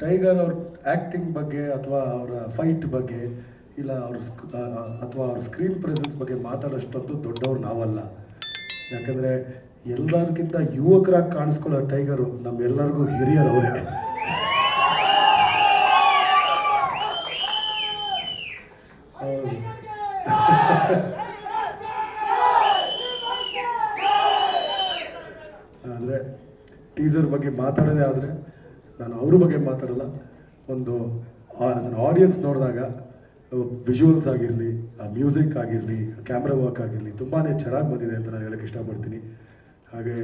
Tiger ಅವ್ರ acting ಬಗ್ಗೆ ಅಥವಾ ಅವರ ಫೈಟ್ ಬಗ್ಗೆ ಇಲ್ಲ ಅವ್ರ ಸ್ಕ್- ಅಥವಾ ಅವ್ರ ಸ್ಕ್ರೀನ್ ಪ್ರೆಸೆನ್ಸ್ ಬಗ್ಗೆ ಮಾತಾಡೋಷ್ಟೊಂದು ದೊಡ್ಡವ್ರು ನಾವಲ್ಲ. ಯಾಕಂದರೆ ಎಲ್ಲರಿಗಿಂತ ಯುವಕರಾಗಿ ಕಾಣಿಸ್ಕೊಳ್ಳೋ ಟೈಗರು ನಮ್ಮೆಲ್ಲರಿಗೂ ಹಿರಿಯರು ಅವರೇ ಅಂದರೆ ಟೀಸರ್ ಬಗ್ಗೆ ಮಾತಾಡೋದೇ ಆದರೆ ನಾನು ಅವ್ರ ಬಗ್ಗೆ ಮಾತಾಡಲ್ಲ, ಒಂದು ಆಡಿಯನ್ಸ್ ನೋಡಿದಾಗ ವಿಜುವಲ್ಸ್ ಆಗಿರಲಿ ಮ್ಯೂಸಿಕ್ ಆಗಿರಲಿ ಕ್ಯಾಮ್ರಾ ವರ್ಕ್ ಆಗಿರಲಿ ತುಂಬಾ ಚೆನ್ನಾಗಿ ಬಂದಿದೆ ಅಂತ ನಾನು ಹೇಳಕ್ಕೆ ಇಷ್ಟಪಡ್ತೀನಿ. ಹಾಗೆ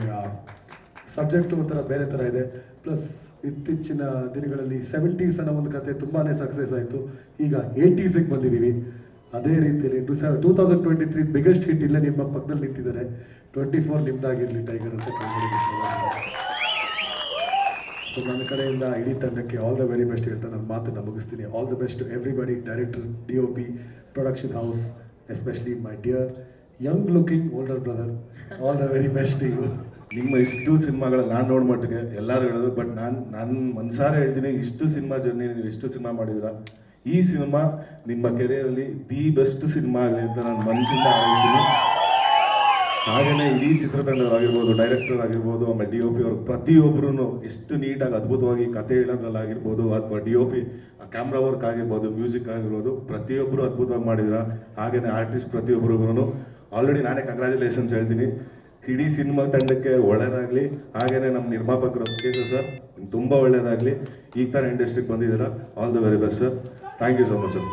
ಸಬ್ಜೆಕ್ಟು ಒಂಥರ ಬೇರೆ ಥರ ಇದೆ. ಪ್ಲಸ್ ಇತ್ತೀಚಿನ ದಿನಗಳಲ್ಲಿ ಸೆವೆಂಟೀಸ್ ಅನ್ನೋ ಒಂದು ಕತೆ ತುಂಬಾ ಸಕ್ಸಸ್ ಆಯಿತು. ಈಗ ಏಯ್ಟೀಸಿಗೆ ಬಂದಿದ್ದೀವಿ ಅದೇ ರೀತಿಯಲ್ಲಿ to say two thousand twenty three biggest hit ಇಲ್ಲೇ ನಿಮ್ಮ ಪಕ್ಕದಲ್ಲಿ ನಿಂತಿದ್ದಾರೆ. ಟ್ವೆಂಟಿ ಫೋರ್ ನಿಮ್ದಾಗಿರಲಿ ಟೈಗರ್ ಅಂತ ಸೊ ನನ್ನ ಕಡೆಯಿಂದ ಇಡೀ ತಂಡಕ್ಕೆ ಆಲ್ ದ ವೆರಿ ಬೆಸ್ಟ್ ಹೇಳ್ತಾ ನನ್ನ ಮಾತನ್ನು ಮುಗಿಸ್ತೀನಿ. All the best to everybody director D O P production house especially my dear young looking older brother all the very best you ನಿಮ್ಮ ಇಷ್ಟು ಸಿನಿಮಾಗಳು ನಾನು ನೋಡ್ ಮಟ್ಟಿಗೆ ಎಲ್ಲರೂ ಹೇಳಿದ್ರು ಬಟ್ ನಾನು ನಾನು ಮನ್ಸಾರೆ ಹೇಳ್ತೀನಿ, ಇಷ್ಟು ಸಿನಿಮಾ ಜರ್ನಿ ನೀವು ಇಷ್ಟು ಸಿನಿಮಾ ಮಾಡಿದ್ರ ಈ ಸಿನಿಮಾ ನಿಮ್ಮ ಕೆರಿಯರಲ್ಲಿ ದಿ ಬೆಸ್ಟ್ ಸಿನಿಮಾ ಆಗಲಿ ಅಂತ ನಾನು ಮನಸ್ಸಿಂದ ಹೇಳ್ತೀನಿ ಹಾಗೆಯೇ ಇಡೀ ಚಿತ್ರತಂಡವಾಗಿರ್ಬೋದು ಡೈರೆಕ್ಟರ್ ಆಗಿರ್ಬೋದು ಆಮೇಲೆ ಡಿ ಒ ಪಿ ಅವರು ಪ್ರತಿಯೊಬ್ಬರು ಎಷ್ಟು ನೀಟಾಗಿ ಅದ್ಭುತವಾಗಿ ಕತೆ ಹೇಳೋದ್ರಲ್ಲಾಗಿರ್ಬೋದು ಅಥವಾ D O P camera work ಆಗಿರ್ಬೋದು ಮ್ಯೂಸಿಕ್ ಆಗಿರ್ಬೋದು ಪ್ರತಿಯೊಬ್ಬರು ಅದ್ಭುತವಾಗಿ ಮಾಡಿದ್ರ ಹಾಗೆಯೇ ಆರ್ಟಿಸ್ಟ್ ಪ್ರತಿಯೊಬ್ಬರಿಗೂ ಆಲ್ರೆಡಿ ನಾನೇ ಕಂಗ್ರ್ಯಾಚುಲೇಷನ್ಸ್ ಹೇಳ್ತೀನಿ. ಇಡೀ ಸಿನಿಮಾ ತಂಡಕ್ಕೆ ಒಳ್ಳೇದಾಗಲಿ. ಹಾಗೆಯೇ ನಮ್ಮ ನಿರ್ಮಾಪಕರು ಕೇಶವ್ ಸರ್ ತುಂಬ ಒಳ್ಳೇದಾಗಲಿ. ಈ ಥರ ಇಂಡಸ್ಟ್ರಿಗೆ ಬಂದಿದ್ದೀರಾ. All the very best sir thank you so much sir